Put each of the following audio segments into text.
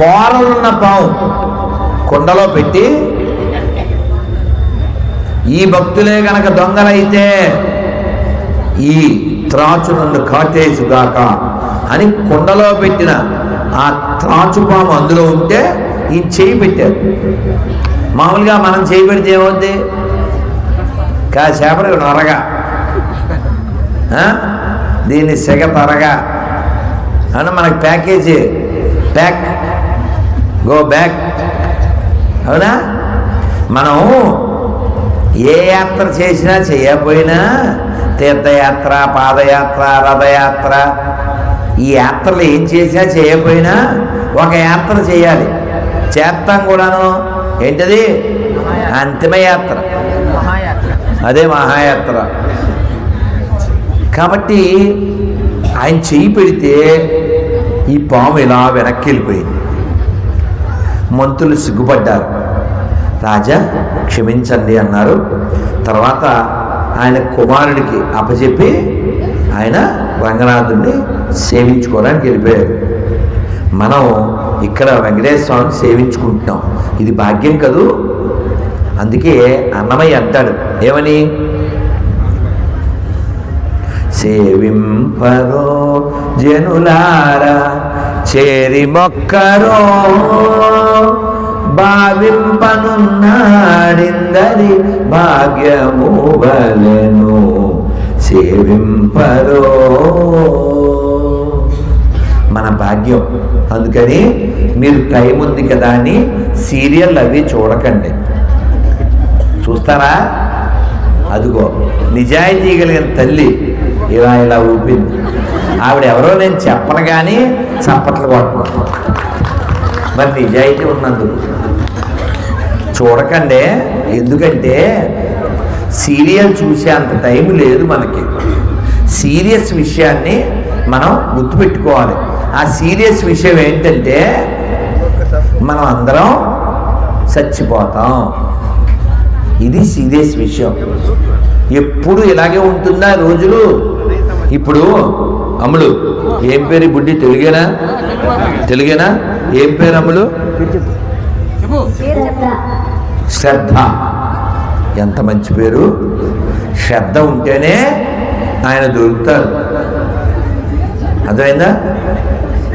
కోరలున్న పావు కుండలో పెట్టి ఈ భక్తులే గనక దొంగలైతే ఈ త్రాచు నన్ను కాటేసుగాక అని కుండలో పెట్టిన ఆ త్రాచు పాము అందులో ఉంటే ఈ చేయి పెట్టారు. మామూలుగా మనం చేయి పెడితే ఏమవుద్ది? కాసేపటి నొరగా. దీన్ని సెగ తరగా. అని మనకి ప్యాకేజీ ప్యాక్ గో బ్యాక్ అవునా? మనం ఏ యాత్ర చేసినా చేయకపోయినా తీర్థయాత్ర పాదయాత్ర రథయాత్ర ఈ యాత్రలు ఏం చేసినా చేయకపోయినా ఒక యాత్ర చేయాలి. చేస్తాం కూడాను. ఏంటది? అంతిమయాత్ర మహాయాత్ర అదే మహాయాత్ర. కాబట్టి ఆయన చెయ్యి పెడితే ఈ పాము ఇలా వెనక్కి వెళ్ళిపోయింది. మంత్రులు సిగ్గుపడ్డారు. రాజా క్షమించండి అన్నారు. తర్వాత ఆయన కుమారుడికి అప్పచెప్పి ఆయన రంగనాథుడిని సేవించుకోవడానికి వెళ్ళిపోయారు. మనం ఇక్కడ వెంకటేశ్వర స్వామిని సేవించుకుంటున్నాం. ఇది భాగ్యం కదూ? అందుకే అన్నమయ్య అంటాడు. ఏమని? సేవింపరో జనులారా చేరి మొక్కరో భావింపనున్నాడిందరి భాగ్యము వలెను సేవింపరో. మన భాగ్యం. అందుకని మీరు టైం ఉంది కదా అని సీరియల్ అవి చూడకండి. చూస్తారా? అదిగో నిజాయితీ కలిగిన తల్లి ఇలా ఇలా ఊపింది. ఆవిడ ఎవరో నేను చెప్పను కానీ చప్పట్లు కొట్టను మరి నిజాయితీ ఉన్నందుకు చూడకండి ఎందుకంటే సీరియల్ చూసే అంత టైం లేదు మనకి. సీరియస్ విషయాన్ని మనం గుర్తుపెట్టుకోవాలి. ఆ సీరియస్ విషయం ఏంటంటే మనం అందరం చచ్చిపోతాం. ఇది సీరియస్ విషయం. ఎప్పుడు ఇలాగే ఉంటుందా రోజులు? ఇప్పుడు అమ్ములు ఏం పేరు ఈ బుడ్డి? తెలుగేనా? తెలుగేనా? ఏం పేరు అమ్ములు? శ్రద్ధ. ఎంత మంచి పేరు? శ్రద్ధ ఉంటేనే ఆయన దొరుకుతారు. అర్థమైందా?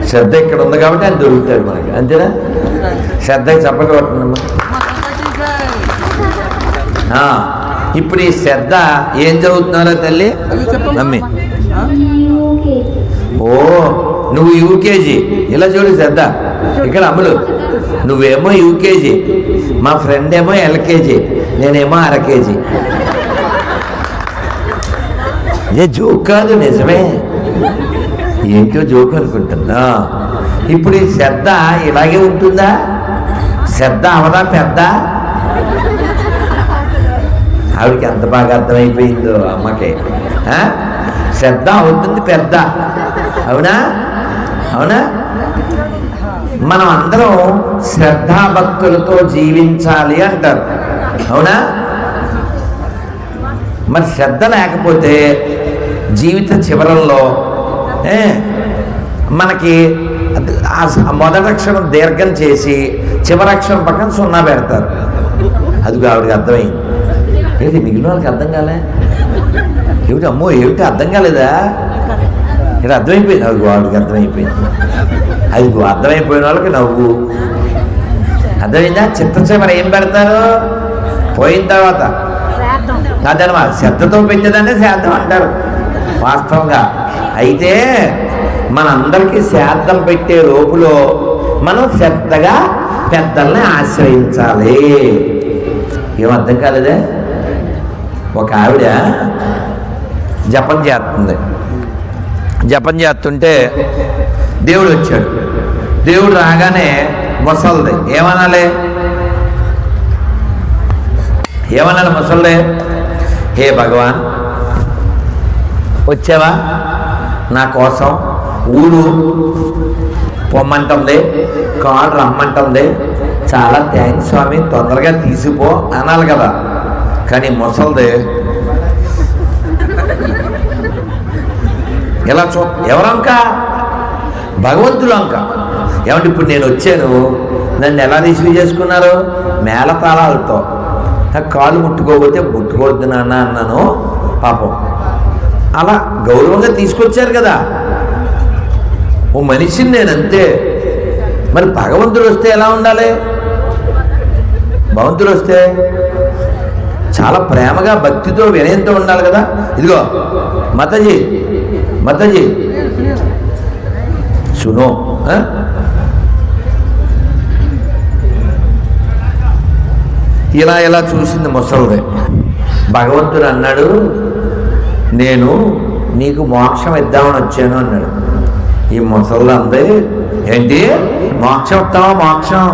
శ్రద్ధ ఇక్కడ ఉంది కాబట్టి ఆయన దొరుకుతాడు మనకి. అంతేనా? శ్రద్ధకి చెప్పగలుగుతున్నాము ఆ, ఇప్పుడు ఈ శ్రద్ధ ఏం చదువుతున్నారో తల్లి? మమ్మీ ఓ నువ్వు యూకేజీ. ఇలా చూడు శ్రద్ధ. ఇక్కడ అమలు. నువ్వేమో యూకేజీ. మా ఫ్రెండ్ ఏమో ఎల్కేజీ. నేనేమో అరకేజీ. ఏ జోక్ కాదు నిజమే. ఏంటో జోక్ అనుకుంటున్నా. ఇప్పుడు ఈ శ్రద్ధ ఇలాగే ఉంటుందా? శ్రద్ధ అవదా పెద్ద? ఆవిడకి ఎంత బాగా అర్థమైపోయిందో అమ్మకి. శ్రద్ధ అవుతుంది పెద్ద. అవునా? అవునా? మనం అందరం శ్రద్ధాభక్తులతో జీవించాలి అంటారు. అవునా? మరి శ్రద్ధ లేకపోతే జీవిత చివరల్లో మనకి అది- మొదటి దీర్ఘం చేసి చివరి పక్కన సున్నా పెడతారు. అది ఆవిడకి అర్థమైంది. ఏంటి మిగిలిన వాళ్ళకి అర్థం కాలే? ఏమిటి అమ్మో ఏమిటి? అర్థం కాలేదా? ఇక్కడ అర్థమైపోయింది. అది వాడికి అర్థమైపోయింది. అది అర్థమైపోయిన వాళ్ళకి నవ్వు. అర్థమైందా? చిత్త ఏం పెడతారు? పోయిన తర్వాత. అదనమాట శ్రద్ధతో పెట్టేదాన్ని శ్రాద్ధం అంటారు. వాస్తవంగా. అయితే మనందరికీ శ్రాద్ధం పెట్టే లోపులో మనం శ్రద్ధగా పెద్దల్ని ఆశ్రయించాలి. ఏం అర్థం కాలేదే? ఒక ఆవిడ జపం చేస్తుంది. జపం చేస్తుంటే దేవుడు వచ్చాడు. దేవుడు రాగానే ముసల్ది ఏమనాలి? ఏమనాలి ముసల్దే? హే భగవాన్ వచ్చావా? నా కోసం ఊరు పొమ్మంటుంది కారు రమ్మంటుంది. చాలా థ్యాంక్స్ స్వామి తొందరగా తీసిపో అనాలి కదా. కానీ ముసలిదే ఇలా చూ ఎవరంక? భగవంతుడు అంక ఏమంటే ఇప్పుడు నేను వచ్చాను నన్ను ఎలా రిసీవ్ చేసుకున్నారు మేళతాళాలతో నాకు కాలు ముట్టుకోకపోతే ముట్టుకోవద్దు నాన్న అన్నాను. పాపం. అలా గౌరవంగా తీసుకొచ్చారు కదా. ఓ మనిషిని నేను అంతే మరి భగవంతుడు వస్తే ఎలా ఉండాలి? భగవంతుడు వస్తే చాలా ప్రేమగా భక్తితో వినయంతో ఉండాలి కదా. ఇదిగో మతజీ మతజీ సునో ఆ? ఇలా ఇలా చూసింది ముసలిదే భగవంతుడు అన్నాడు నేను నీకు మోక్షం ఇద్దామని వచ్చాను అన్నాడు. ఈ ముసళ్ళు ఏంటి? మోక్షం ఇస్తావా? మోక్షం?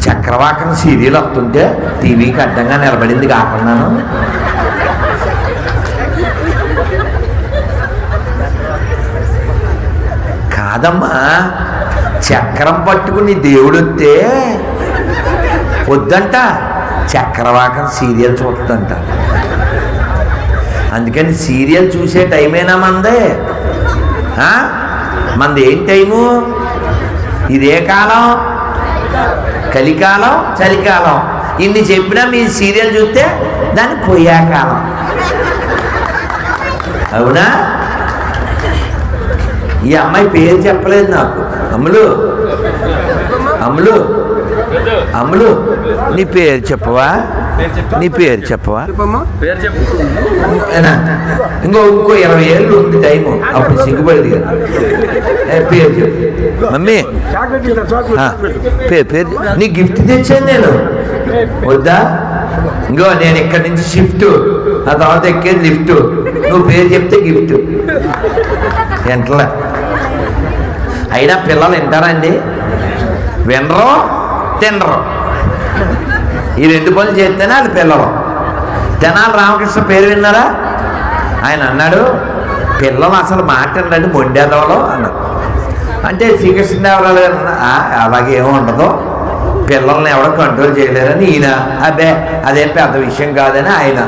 చక్రవాకం సీరియల్ వస్తుంటే టీవీకి అడ్డంగా నిలబడింది కాకుండాను. కాదమ్మా చక్రం పట్టుకుని దేవుడు వస్తే వద్దంట. చక్రవాకం సీరియల్ చూస్తుందంట. అందుకని సీరియల్ చూసే టైమేనా మందే? మంది ఏం టైము? ఇదే కాలం? కలికాలం చలికాలం. ఇన్ని చెప్పినా మీ సీరియల్ చూస్తే దాన్ని పోయాకాలం అవునా? ఈ అమ్మాయి పేరు చెప్పలేదు నాకు. అమ్ములు అమ్ములు అమ్ములు నీ పేరు చెప్పవా? నీ పేరు చెప్పవా? పేరు చెప్పు. ఏనా? ఇంకో ఇంకో ఇరవై ఏళ్ళు ఉంది టైము. అప్పుడు సిగ్గుపడేది కదా. ఏ, పేరు చెప్పు. మమ్మీ. పేరు పేరు నీ గిఫ్ట్ తెచ్చాను నేను. వద్దా? ఇంకో నేను ఇక్కడి నుంచి షిఫ్ట్. ఆ తర్వాత ఎక్కేది లిఫ్ట్. నువ్వు పేరు చెప్తే గిఫ్ట్. ఎంటలా? అయినా పిల్లలు వింటారండి వినరు తినరు. ఈ రెండు పనులు చేస్తేనే అది పిల్లలు. తెనాలి రామకృష్ణ పేరు విన్నారా? ఆయన అన్నాడు పిల్లలు అసలు మాట్లాడండి మొండేదవలో అన్నారు అంటే శ్రీకృష్ణదేవరాయలు గారు అలాగే ఏమీ ఉండదు. పిల్లల్ని ఎవడో కంట్రోల్ చేయలేరని ఈయన. అబ్బే అదేం పెద్ద విషయం కాదని ఆయన.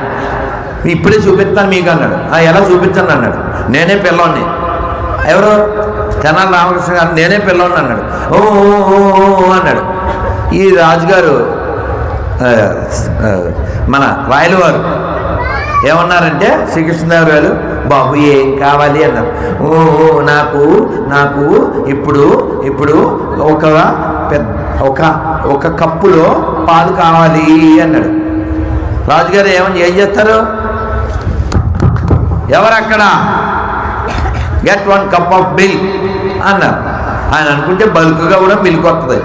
ఇప్పుడే చూపిస్తాను మీకు అన్నాడు. ఎలా చూపించాను అన్నాడు. నేనే పిల్లోని ఎవరు? తెనాలి రామకృష్ణ గారు నేనే పిల్లోని అన్నాడు. ఓ అన్నాడు. ఈ రాజుగారు మన రాయల వారు ఏమన్నారంటే శ్రీకృష్ణదేవరాయలు బాబు ఏం కావాలి? అన్నారు. ఓ ఓ, నాకు నాకు ఇప్పుడు ఇప్పుడు ఒక పెద్ద ఒక ఒక కప్పులో పాలు కావాలి అన్నాడు. రాజుగారు ఏమని ఏం చేస్తారు? ఎవరక్కడ? Get one cup of milk. అన్నారు ఆయన అనుకుంటే బల్క్గా కూడా మిల్క్ వస్తుంది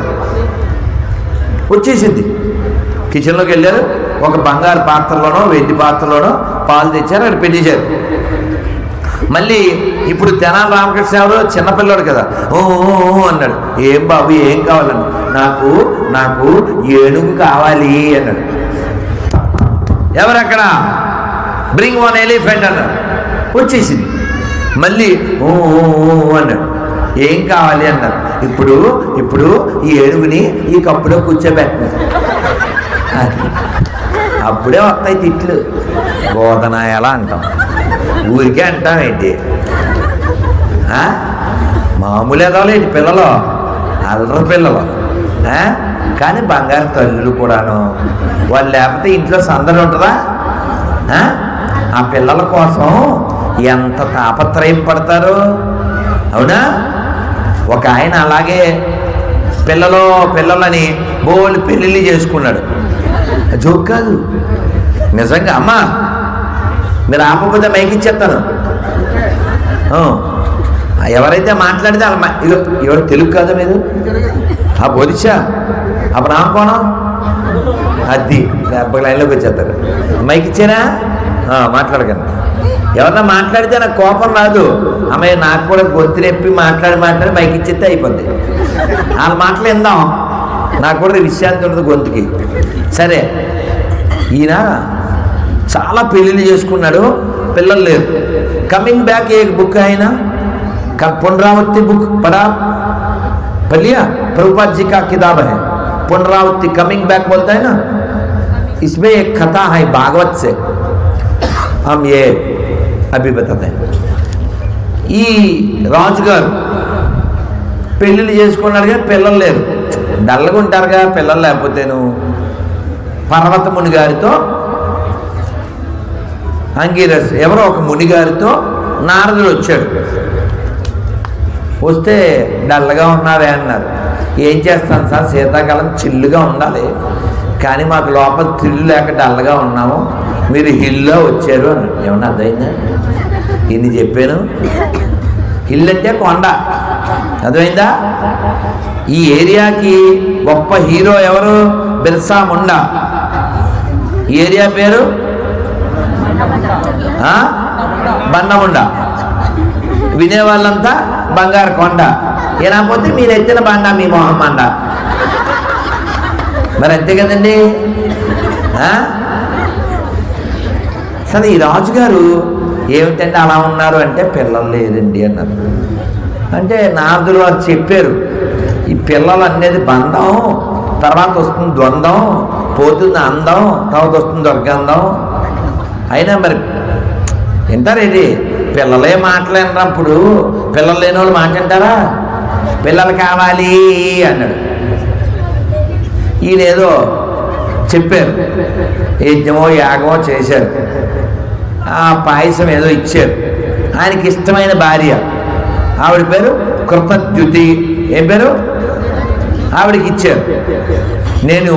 వచ్చేసింది. కిచెన్లోకి వెళ్ళారు. ఒక బంగారు పాత్రలోనో వెండి పాత్రలోనో పాలు తెచ్చారు. అక్కడ పెట్టేశారు మళ్ళీ ఇప్పుడు తెనాలి రామకృష్ణ ఎవరు చిన్నపిల్లాడు కదా. ఓ అన్నాడు. ఏం బాబు ఏం కావాలని నాకు నాకు ఏనుగు కావాలి అన్నాడు. ఎవరక్కడ? బ్రింగ్ వన్ ఎలిఫెంట్ అన్నాడు. వచ్చేసింది. మళ్ళీ ఓ అన్నాడు. ఏం కావాలి అన్నారు. ఇప్పుడు ఇప్పుడు ఈ ఏనుగుని ఈ కప్పులో కూర్చోబెట్ట. అప్పుడే వస్తాయి తిట్లు. బోధన ఎలా అంటాం? ఊరికే అంటాం ఏంటి? మామూలు ఎదవలేంటి పిల్లలు? అల్లరి పిల్లలు. కానీ బంగారు తల్లులు కూడాను. వాళ్ళు లేకపోతే ఇంట్లో సందడి ఉంటుందా? ఆ పిల్లల కోసం ఎంత తాపత్రయం పడతారు? అవునా? ఒక ఆయన అలాగే పిల్లలు పిల్లలని బోళ్ళు పెళ్ళిళ్ళు చేసుకున్నాడు. జోక్ కాదు. నిజంగా అమ్మా మీరు ఆపకపోతే మైకిచ్చేస్తాను ఎవరైతే మాట్లాడితే వాళ్ళ ఎవరు తెలుగు కాదు మీరు? ఆ బోధించా అప్పుడు ఆపుకోనం అది డెబ్బై లైన్లోకి వచ్చేస్తారు. మైక్ ఇచ్చారా? మాట్లాడకండి. ఎవరన్నా మాట్లాడితే నాకు కోపం రాదు. అమ్మాయి నాకు కూడా గొంతు నొప్పి మాట్లాడి మాట్లాడి మైక్ ఇచ్చేస్తే అయిపోద్ది వాళ్ళ మాటలు విందాం నాకు కూడా విశ్రాంతి ఉండదు గొంతుకి సరే ఈయన చాలా పెళ్ళిళ్ళు చేసుకున్నాడు పిల్లలు లేరు కమింగ్ బ్యాక్ ఏ బుక్ ఆయన క- పునరావృత్తి బుక్ పడా पढ़िया प्रभुपाद जी का किताब है पुनरावृत्ति कमिंग बैक बोलता है ना इसमें एक कथा है भागवत से हम ये अभी बताते हैं ఈ రాజుగారు పెళ్ళిళ్ళు చేసుకున్నాడు కానీ పిల్లలు లేరు. డల్లగా ఉంటారుగా పిల్లలు లేకపోతేను. పర్వతముని గారితో అంగీరస్ ఎవరో ఒక మునిగారితో నారదుడు వచ్చాడు. వస్తే డల్గా ఉన్నారే అన్నారు. ఏం చేస్తాను సార్? శీతాకాలం చిల్లుగా ఉండాలి. కానీ మాకు లోపల తిల్లు లేక డల్గా ఉన్నాము. మీరు హిల్లో వచ్చారు అన్నాడు ఏమన్నా అర్థమైందా? ఇన్ని చెప్పాను. హిల్ అంటే కొండ. అర్థమైందా? ఈ ఏరియాకి గొప్ప హీరో ఎవరు? బిర్సా ముండా. ఈ ఏరియా పేరు? బండముండ వినేవాళ్ళంతా బంగారు కొండ. ఏనాపోతే మీరు ఎత్తిన బండ మీ మొహం బండ మరి అంతే కదండి? సరే ఈ రాజుగారు ఏమిటంటే అలా ఉన్నారు అంటే పిల్లలు లేదండి అన్నారు. అంటే నారదులు వారు చెప్పారు ఈ పిల్లలు అనేది బంధం తర్వాత వస్తుంది ద్వంద్వం పోతుంది అందం తర్వాత వస్తుంది దుర్గంధం. అయినా మరి వింటారు ఇది పిల్లలే మాట్లాడినప్పుడు పిల్లలు లేని వాళ్ళు మాట్లాడతారా? పిల్లలు కావాలి అన్నాడు. ఈయనేదో చెప్పారు యజ్ఞమో యాగమో చేశారు. ఆ పాయసం ఏదో ఇచ్చారు. ఆయనకి ఇష్టమైన భార్య. ఆవిడ పేరు కృతద్యుతి ఏం పేరు? ఆవిడకి ఇచ్చారు. నేను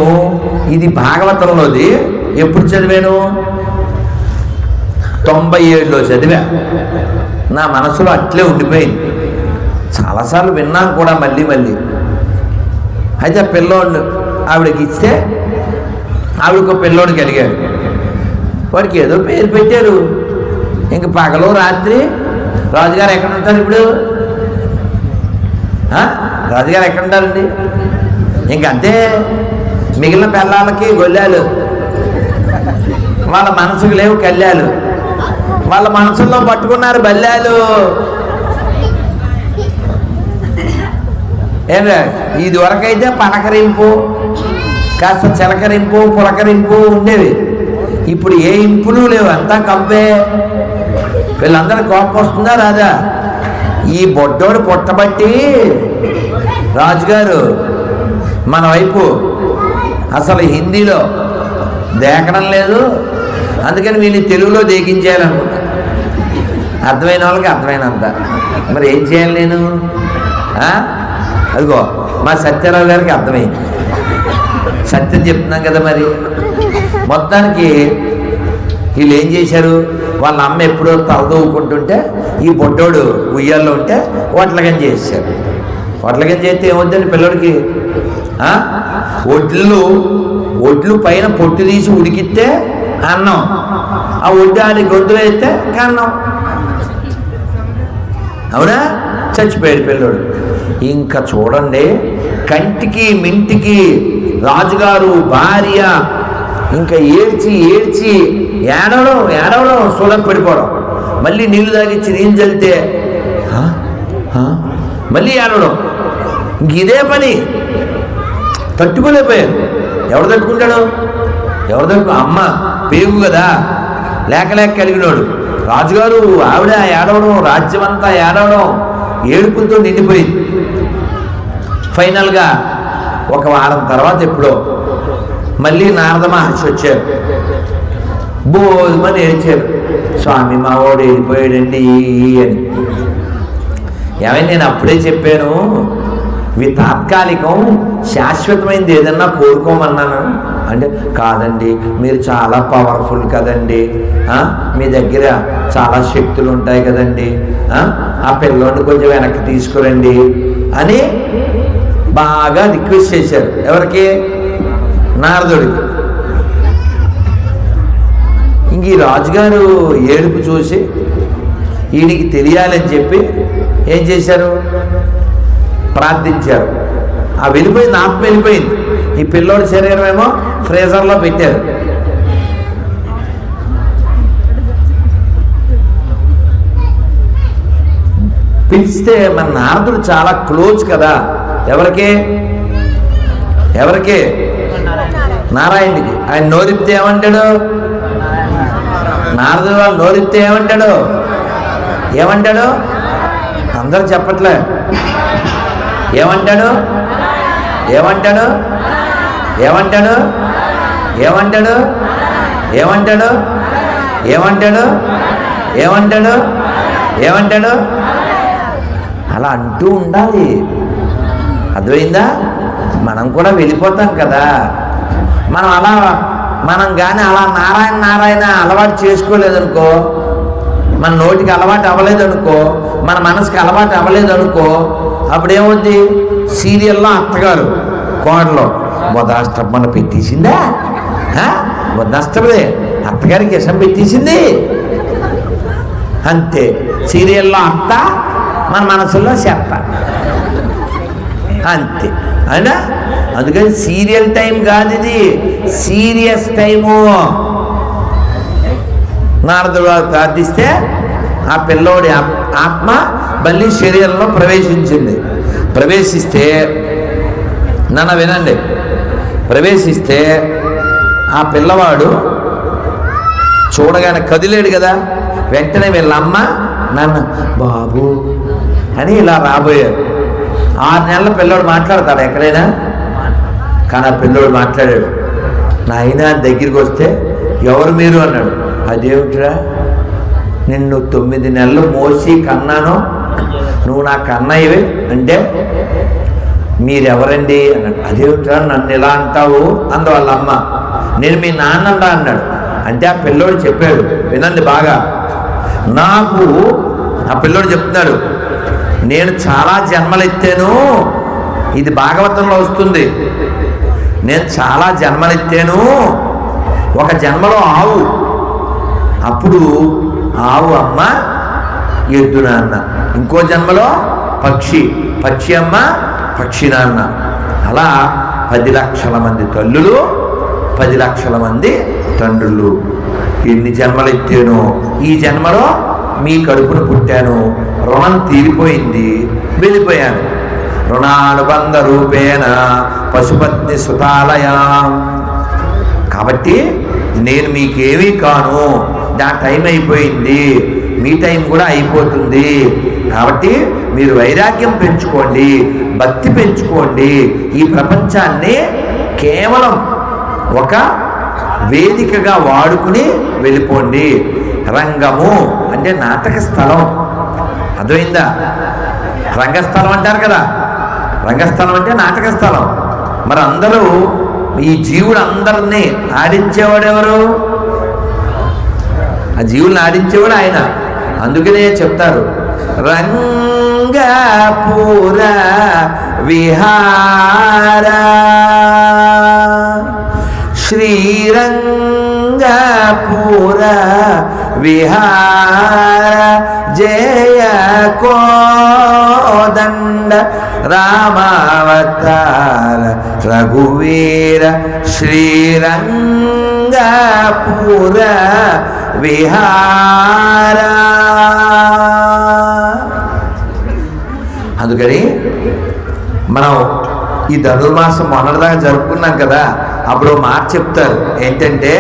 ఇది భాగవతంలోది. ఎప్పుడు చదివాను? తొంభై ఏడులో చదివా. నా మనసులో అట్లే ఉండిపోయింది. చాలాసార్లు విన్నాను కూడా మళ్ళీ మళ్ళీ. అయితే ఆ పిల్లోడు ఆవిడకి ఇస్తే ఆవిడకు పిల్లోడు కలిగాడు వాడికి ఏదో పేరు పెట్టారు. ఇంక పగలు రాత్రి రాజుగారు ఎక్కడ ఉంటారు ఇప్పుడు? రాజుగారు ఎక్కడ ఉంటారండి? ఇంకంతే మిగిలిన పిల్లలకి గొల్లాలు. వాళ్ళ మనసుకు లేవు కళ్యాలు. వాళ్ళ మనసుల్లో పట్టుకున్నారు బల్లాలు. ఏమే ఇది వరకైతే పలకరింపు కాస్త చిలకరింపు పులకరింపు ఉండేవి. ఇప్పుడు ఏ ఇంపులు లేవు? అంతా కంపే వీళ్ళందరూ కోపం వస్తుందా రాదా? ఈ బొడ్డోడు పుట్టబట్టి రాజుగారు మన వైపు అసలు హిందీలో దేకడం లేదు. అందుకని వీళ్ళు తెలుగులో దేకించేయాలనుకుంటా. అర్థమైన వాళ్ళకి అర్థమైనంత. మరి ఏం చేయాలి నేను? అదిగో మా సత్యారావు గారికి అర్థమైంది. సత్యం చెప్తున్నాం కదా మరి. మొత్తానికి వీళ్ళు ఏం చేశారు? వాళ్ళ అమ్మ ఎప్పుడో తలదూకుంటుంటే ఈ బొడ్డోడు ఉయ్యాల్లో ఉంటే వడ్లగం చేశారు. వడ్లగం చేస్తే ఏమొద్దండి పిల్లడికి? ఒడ్లు ఒడ్లు పైన పొట్టు తీసి ఉడికిస్తే అన్నం. ఆ ఒడ్డు ఆడి గొంతులో వేస్తే కన్నం. అవునా? చచ్చిపోయాడు పిల్లోడు. ఇంకా చూడండి కంటికి మింటికి రాజుగారు భార్య ఇంకా ఏడ్చి ఏడ్చి ఏడవడం ఏడవడం సులకు పడిపోవడం. మళ్ళీ నీళ్ళు తాగిచ్చి నీళ్ళు చల్లితే మళ్ళీ ఏడవడం. ఇంక ఇదే పని. తట్టుకోలేకపోయారు. ఎవరు తట్టుకుంటాడు? ఎవరు తట్టుకో? అమ్మ పేగు కదా. లేక లేక కలిగినోడు. రాజుగారు ఆవిడ ఏడవడం రాజ్యమంతా ఏడవడం ఏడుపులతో నిండిపోయింది. ఫైనల్గా ఒక వారం తర్వాత ఎప్పుడో మళ్ళీ నారద మహర్షి వచ్చారు. బోధమని ఏడ్చారు. స్వామి మా వాడు వెళ్ళిపోయాడండి అని. ఏమైనా నేను అప్పుడే చెప్పాను ఇవి తాత్కాలికం శాశ్వతమైనది ఏదన్నా కోరుకోమన్నాను. అంటే కాదండి మీరు చాలా పవర్ఫుల్ కదండి. మీ దగ్గర చాలా శక్తులు ఉంటాయి కదండి. ఆ? ఆ పిల్లోని కొంచెం వెనక్కి తీసుకురండి అని బాగా రిక్వెస్ట్ చేశారు. ఎవరికి? నారదుడికి ఇంక ఈ రాజుగారు ఏడుపు చూసి ఈయనకి తెలియాలని చెప్పి ఏం చేశారు? ప్రార్థించారు. ఆ వెళ్ళిపోయింది ఆత్మ వెళ్ళిపోయింది. ఈ పిల్లోడి శరీరం ఏమో ఫ్రీజర్లో పెట్టారు. పిలిస్తే మన నారదుడు చాలా క్లోజ్ కదా. ఎవరికే? ఎవరికి? నారాయణుడికి. ఆయన నోరిప్తే ఏమంటాడు? నారదుడు వాళ్ళు నోరిప్తే ఏమంటాడు? ఏమంటాడు? అందరూ చెప్పట్లే. ఏమంటాడు? ఏమంటాడు? ఏమంటాడు? ఏమంటాడు? ఏమంటాడు? ఏమంటాడు? ఏమంటాడు? ఏమంటాడు? అలా అంటూ ఉండాలి. అర్థమైందా? మనం కూడా వెళ్ళిపోతాం కదా. మనం అలా మనం కానీ అలా నారాయణ నారాయణ అలవాటు చేసుకోలేదనుకో మన నోటికి అలవాటు అవ్వలేదనుకో మన మనసుకి అలవాటు అవ్వలేదనుకో అప్పుడు ఏమవుద్ది సీరియల్లో అత్తగారు కోడలో వదాష్టమ్మను పెట్టేసిందా? వదాష్టమే అత్తగారికి ఇష్టం పెట్టేసింది. అంతే సీరియల్లో అత్త మన మనసులో చెత్త. అంతే అయినా? అందుకని సీరియల్ టైం కాదు ఇది సీరియస్ టైము. నారదుడు వారు ప్రార్థిస్తే ఆ పిల్లోడి ఆత్మ మళ్ళీ శరీరంలో ప్రవేశించింది. ప్రవేశిస్తే నన్ను వినండి. ప్రవేశిస్తే ఆ పిల్లవాడు చూడగానే కదిలేడు కదా. వెంటనే వీళ్ళమ్మ నన్ను బాబు అని ఇలా రాబోయారు. ఆరు నెలల పిల్లోడు మాట్లాడతాడు ఎక్కడైనా? కానీ ఆ పిల్లోడు మాట్లాడాడు నాయన దగ్గరికి వస్తే ఎవరు మీరు? అన్నాడు. అదేమిట్రా నిన్ను తొమ్మిది నెలలు మోసి కన్నాను. నువ్వు నా కన్నయ్యవి అంటే మీరెవరండి? అన్నాడు. అదేమిట్రా నన్ను ఇలా అంటావు? అంద వాళ్ళ అమ్మ నేను మీ నాన్నడా అన్నాడు. అంటే ఆ పిల్లోడు చెప్పాడు వినండి బాగా నాకు ఆ పిల్లోడు చెప్తున్నాడు నేను చాలా జన్మలు ఎత్తాను ఇది భాగవతంలో వస్తుంది. నేను చాలా జన్మలెత్తాను ఒక జన్మలో ఆవు. అప్పుడు ఆవు అమ్మ ఎద్దు నాన్న. ఇంకో జన్మలో పక్షి. పక్షి అమ్మ పక్షి నాన్న. అలా పది లక్షల మంది తల్లులు పది లక్షల మంది తండ్రులు. ఎన్ని జన్మలు ఎత్తాను ఈ జన్మలో మీ కడుపున పుట్టాను. రుణం తీరిపోయింది. వెళ్ళిపోయాను. రుణానుబంధ రూపేణ పశుపత్ని సుతాలయా కాబట్టి నేను మీకేమీ కాను. నా టైం అయిపోయింది. మీ టైం కూడా అయిపోతుంది. కాబట్టి మీరు వైరాగ్యం పెంచుకోండి. భక్తి పెంచుకోండి. ఈ ప్రపంచాన్ని కేవలం ఒక వేదికగా వాడుకుని వెళ్ళిపోండి. రంగము అంటే నాటక స్థలం. అర్థమైందా? రంగస్థలం అంటారు కదా. రంగస్థలం అంటే నాటక స్థలం. మరి అందరూ ఈ జీవుడు అందరినీ ఆడించేవాడెవరు ఆ జీవుల్ని ఆడించేవాడు ఆయన. అందుకనే చెప్తారు రంగపూర విహార శ్రీరంగపూర విహార జయ కో దండ రామావతార రఘువీర శ్రీరంగపుర విహార. అందుకని మనం ఈ ధనుర్మాసం మొన్నటిదాకా జరుపుకున్నాం కదా అప్పుడు మాట చెప్తారు ఏంటంటే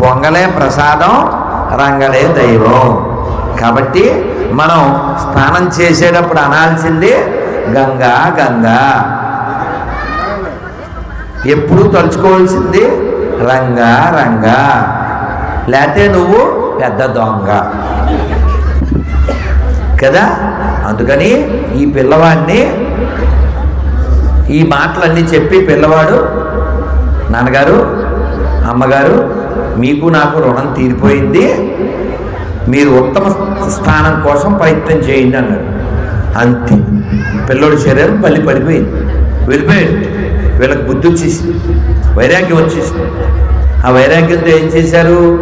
పొంగలే ప్రసాదం రంగలే దైవం. కాబట్టి మనం స్నానం చేసేటప్పుడు అనాల్సింది గంగా గంగా. ఎప్పుడు తలుచుకోవాల్సింది రంగా రంగా. లేతే నువ్వు పెద్ద దొంగ. కదా? అందుకని ఈ పిల్లవాడిని ఈ మాటలన్నీ చెప్పి పిల్లవాడు నాన్నగారు అమ్మగారు మీకు నాకు రుణం తీరిపోయింది. మీరు ఉత్తమ స్థానం కోసం ప్రయత్నం చేయండి అన్నాడు అంతే. పిల్లోడి శరీరం పల్లి పడిపోయింది. వెళ్ళిపోయాడు. వీళ్ళకి బుద్ధి వచ్చేసింది. వైరాగ్యం వచ్చేసింది. ఆ వైరాగ్యంతో ఏం చేశారు?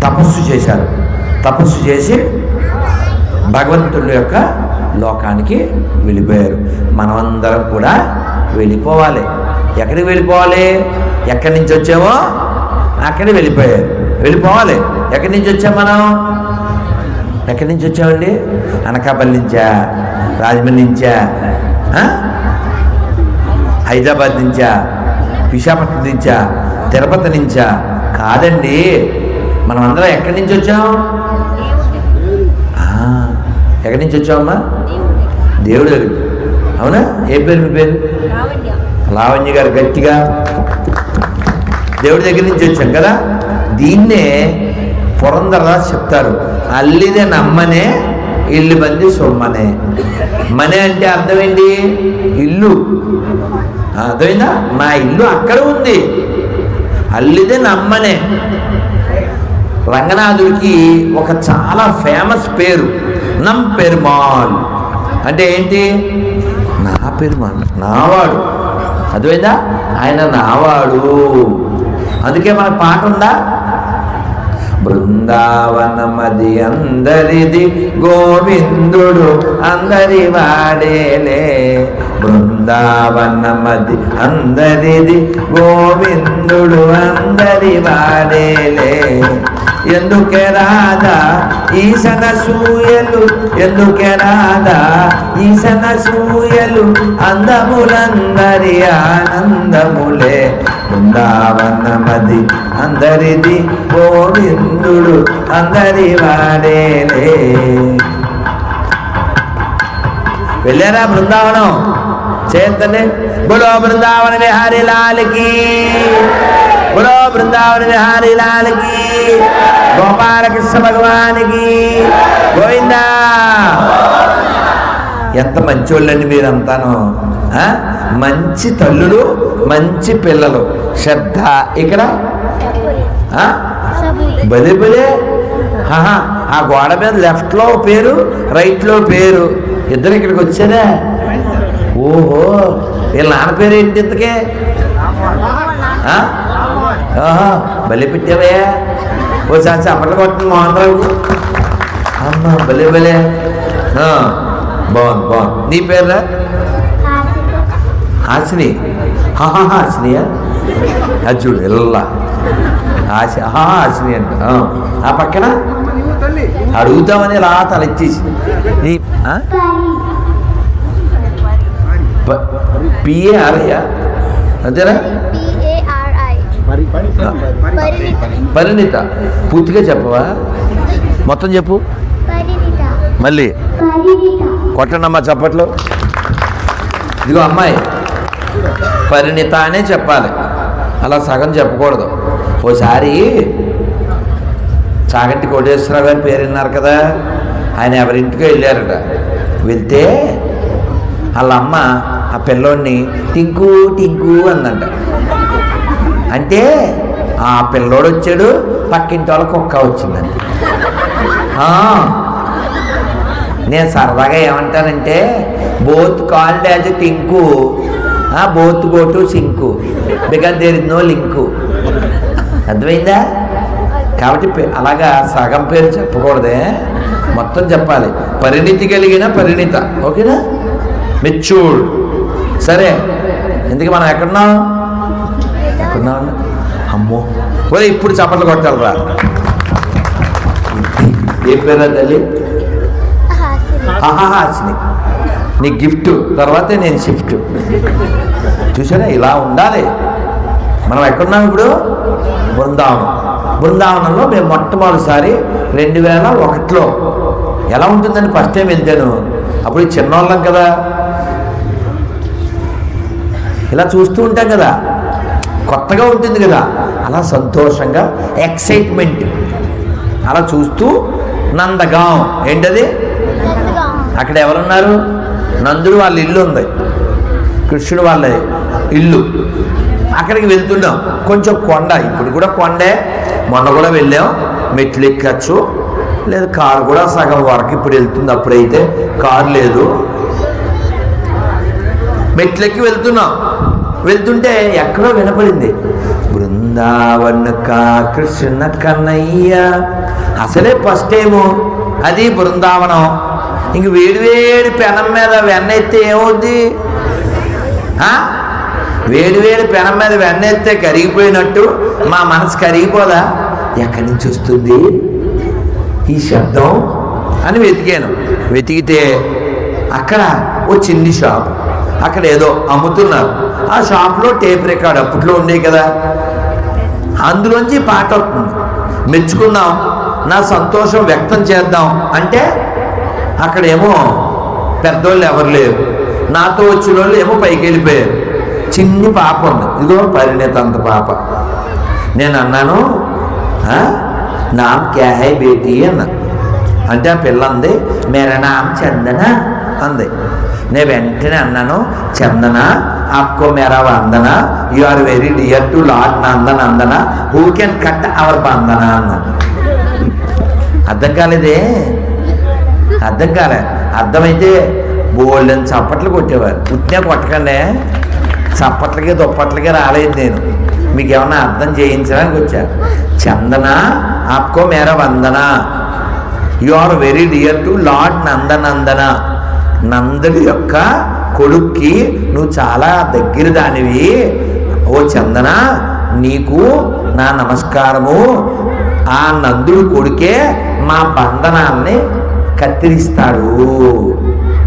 తపస్సు చేశారు. తపస్సు చేసి భగవంతుడి యొక్క లోకానికి వెళ్ళిపోయారు. మనమందరం కూడా వెళ్ళిపోవాలి. ఎక్కడికి వెళ్ళిపోవాలి? ఎక్కడి నుంచి వచ్చామో? అక్కడికి వెళ్ళిపోయారు. వెళ్ళిపోవాలి. ఎక్కడి నుంచి వచ్చాం మనం? ఎక్కడి నుంచి వచ్చామండి అనకాపల్లి నుంచా? రాజమండ్రి నుంచా? హైదరాబాద్ నుంచా? విశాఖపట్నం నుంచా? తిరుపతి నుంచా? కాదండి. మనం అందరం ఎక్కడి నుంచి వచ్చాం? ఎక్కడి నుంచి వచ్చామమ్మా దేవుడు ఎరుగు అవునా? ఏ పేరు మీ పేరు? లావణ్య గారు గట్టిగా. దేవుడి దగ్గర నుంచి వచ్చాం కదా? దీన్నే పురంధరదాస్ చెప్తారు. అల్లిదే నమ్మనే ఇల్లు బంది సొమ్మనే. మనే అంటే అర్థం ఏంటి ఇల్లు. అర్థమైందా? నా ఇల్లు అక్కడ ఉంది. అల్లిదే నమ్మనే. రంగనాథుడికి ఒక చాలా ఫేమస్ పేరు నం పెరుమాల్ అంటే ఏంటి? నా పెరుమాల్ నావాడు. అర్థమైందా? ఆయన నావాడు. అందుకే మన పాట ఉందా? బృందావనమది అందరిది గోవిందుడు అందరి వాడేలే బృందావనమది అందరిది గోవిందుడు అందరి వాడేలే. ఎందుకే రాదా ఈశన సూయలు? ఎందుకే రాదా ఈశన సూయలు? అందములందరి ఆనందములే. బృందావనమది అందరిది గోవిందుడు అందరి వాడేలే. వెళ్ళారా బృందావనం? చేతనే బులో బృందావన విహారీ లాల్కి బులో బృందావన విహారీ లాల్కి గోపాలకృష్ణ భగవానికి గోవిందా ఎంత మంచోళ్ళండి మీరంతాను ఆ? మంచి తల్లులు మంచి పిల్లలు. శ్రద్ధ ఇక్కడ? ఆ? బలే బలే. ఆ గోడ మీద లెఫ్ట్లో పేరు రైట్లో పేరు. ఇద్దరు ఇక్కడికి వచ్చారా? ఓహో వీళ్ళ నాన్న పేరు ఏంటి ఇంతకే? ఆ? ఆహా, బలి ఓ ఓసారి చప్పట్లు కొట్టిన మోహన్ రావు అమ్మ భలే భలే బాగుంది బాగుంది. నీ పేర్రా? హాసిని. హాహా హాసినియా? అది చూడు ఎల్లా హాసి హా హాసిని అంట. ఆ. పక్కన? అడుగుతామని ఇలా తలెచ్చేసి నీ ఆ? పిఏ ఆరయ్యా అంతేనా? పరిణిత. పూర్తిగా చెప్పవా? మొత్తం చెప్పు. మళ్ళీ. కొట్టండమ్మా చప్పట్లు. ఇదిగో అమ్మాయి. పరిణిత అనే చెప్పాలి. అలా సగం చెప్పకూడదు. ఓసారి చాగంటి కోటేశ్వరరావు గారి పేరు విన్నారు కదా? ఆయన ఎవరింటికో వెళ్ళారట. వెళ్తే వాళ్ళ అమ్మ ఆ పిల్లోడిని టింకు టింకు అందంట. అంటే ఆ పిల్లోడు వచ్చాడు పక్కింటి వాళ్ళ కుక్క వచ్చిందండి నేను సరదాగా ఏమంటానంటే both called as Tinku both go to Sinku because there is no link. అర్థమైందా? కాబట్టి అలాగా సగం పేరు చెప్పకూడదే. మొత్తం చెప్పాలి. పరిణితి కలిగిన పరిణిత. ఓకేనా? మెచ్యూర్డ్. సరే. ఎందుకు మనం ఎక్కడున్నాం? ఎక్కడున్నాం అమ్మో. ఒరే ఇప్పుడు చప్పట్లు కొట్టాలరా. ఏ పేరా తల్లి? హాసిని. హాహాహాసిని నీ గిఫ్ట్. తర్వాతే నేను షిఫ్ట్. చూసారా? ఇలా ఉండాలి. మనం ఎక్కడున్నాం ఇప్పుడు? బృందావనం. బృందావనంలో మేము మొట్టమొదటిసారి రెండు వేల ఒకటిలో ఎలా ఉంటుందని ఫస్ట్ టైం వెళ్తాను. అప్పుడు చిన్నోళ్ళం కదా. ఇలా చూస్తూ ఉంటాం కదా. కొత్తగా ఉంటుంది కదా. అలా సంతోషంగా ఎక్సైట్మెంట్ అలా చూస్తూ నందగాం. ఏంటది? అక్కడ ఎవరున్నారు? నందుడు వాళ్ళ ఇల్లు ఉంది. కృష్ణుడు వాళ్ళ ఇల్లు. అక్కడికి వెళ్తున్నాం కొంచెం కొండ. ఇప్పుడు కూడా కొండే. మొన్న కూడా వెళ్ళాం. మెట్లు ఎక్కచ్చు. లేదు కారు కూడా సగం వరకు ఇప్పుడు వెళ్తుంది. అప్పుడైతే కారు లేదు. మెట్లెక్కి వెళ్తున్నాం. వెళ్తుంటే ఎక్కడో వినపడింది. బృందావన్ కా కృష్ణ కన్నయ్య. అసలే ఫస్ట్ టైము అది బృందావనం. ఇంక వేడి వేడి పెనం మీద వెన్నెత్తే ఏమవుద్ది? వేడివేడి వేడి వేడి పెనం మీద వెన్నెత్తే కరిగిపోయినట్టు మా మనసు కరిగిపోదా? ఎక్కడి నుంచి వస్తుంది? ఈ శబ్దం? అని వెతికాను. వెతికితే అక్కడ ఓ చిన్ని షాప్. అక్కడ ఏదో అమ్ముతున్నారు. ఆ షాప్లో టేప్ రికార్డ్ అప్పట్లో ఉండే కదా. అందులోంచి పాట వస్తుంది. మెచ్చుకుందాం నా సంతోషం వ్యక్తం చేద్దాం అంటే అక్కడేమో పెద్దోళ్ళు ఎవరు లేరు. నాతో వచ్చిన వాళ్ళు ఏమో పైకి వెళ్ళిపోయారు. చిన్ని పాప ఉంది. ఇదిగో పరిణిత అంత పాప. నేను అన్నాను "ఆ? నామ్ క్యా హై బేటీ అన్నా. అంటే ఆ పిల్ల అంది మేరా నామ్ చందన అంది. నేను వెంటనే అన్నాను చందన ఆప్కో మేరా వందన you are very dear to lord Nandana అందన who can cut our బంధన అన్న అర్థం కాలేదే? అర్థం కాలే. అర్థమైతే బోల్డెన్ చప్పట్లు కొట్టేవారు. పుట్టినా కొట్టకండి. చప్పట్లకే దుప్పట్లకే రాలేదు నేను. మీకు ఏమన్నా అర్థం చేయించడానికి వచ్చా? చందన ఆప్కో మేర వందన. You are very dear to lord Nandanandana నందుడి యొక్క కొడుక్కి నువ్వు చాలా దగ్గర దానివి. ఓ చందన నీకు నా నమస్కారము. ఆ నందుడు కొడుకే మా బంధనాల్ని కత్తిరిస్తాడు.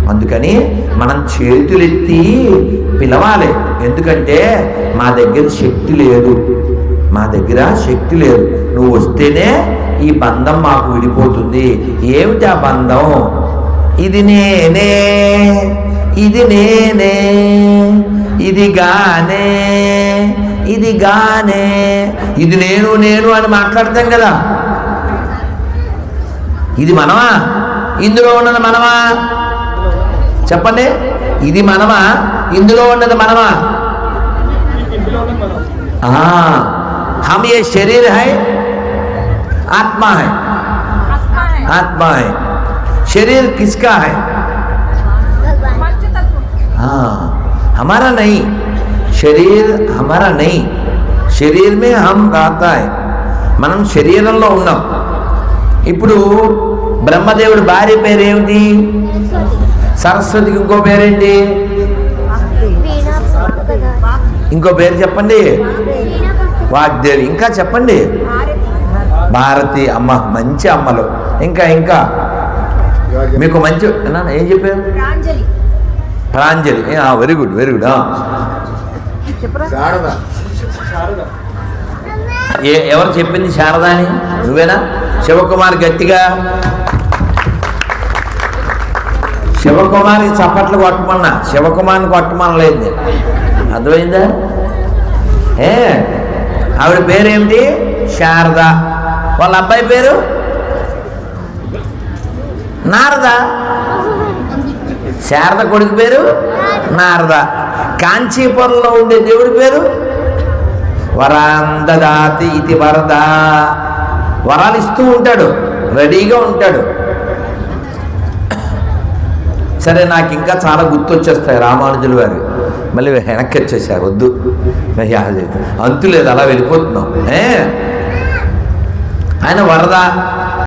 అందుకని మనం చేతులెత్తి పిలవాలి. ఎందుకంటే మా దగ్గర శక్తి లేదు. మా దగ్గర శక్తి లేదు. నువ్వు వస్తేనే ఈ బంధం మాకు విడిపోతుంది. ఏమిటి ఆ బంధం? ఇది నేనే ఇది నేనే ఇది గానే ఇది గానే ఇది నేను నేను అని మాట్లాడతాం కదా ఇది మనమా ఇందులో ఉన్నది మనమా చెప్పండి ఇది మనమా ఇందులో ఉన్నది మనమా हाँ हम ये शरीर है आत्मा है आत्मा है शरीर किसका है भगवान हाँ हमारा नहीं शरीर हमारा नहीं శరీర్ మే హమ్ రాతా है మనం శరీరంలో ఉన్నాం ఇప్పుడు బ్రహ్మదేవుడి భార్య పేరు ఏమిటి సరస్వతికి ఇంకో పేరేంటి వీణా పుస్తకదా ఇంకో పేరు చెప్పండి వీణా పుస్తకం వాగ్దేవి ఇంకా చెప్పండి భారతి అమ్మ మంచి అమ్మలు ఇంకా ఇంకా మీకు మంచి నాన్న ఏం చెప్పారు? Pranjali. Pranjali. Very good very good ఏ ఎవరు చెప్పింది శారదా అని? నువ్వేనా? శివకుమార్ గట్టిగా. శివకుమార్కి చప్పట్లు కొట్టమన్నా. శివకుమార్ని కొట్టమనలేదు అర్థమైందా? ఏ ఆవిడ పేరేమిటి? శారద. వాళ్ళ అబ్బాయి పేరు? నారద. శారద కొడుకు పేరు నారద. కాంచీపురంలో ఉండే దేవుడి పేరు వరాందదాతి ఇది వరద. వరాలు ఇస్తూ ఉంటాడు రెడీగా ఉంటాడు. సరే నాకు ఇంకా చాలా గుర్తొచ్చేస్తాయి రామానుజులు వారు మళ్ళీ వెనక్కి వచ్చేసారు వద్దు అంతు లేదు అలా వెళ్ళిపోతున్నాం. ఏ? ఆయన వరద.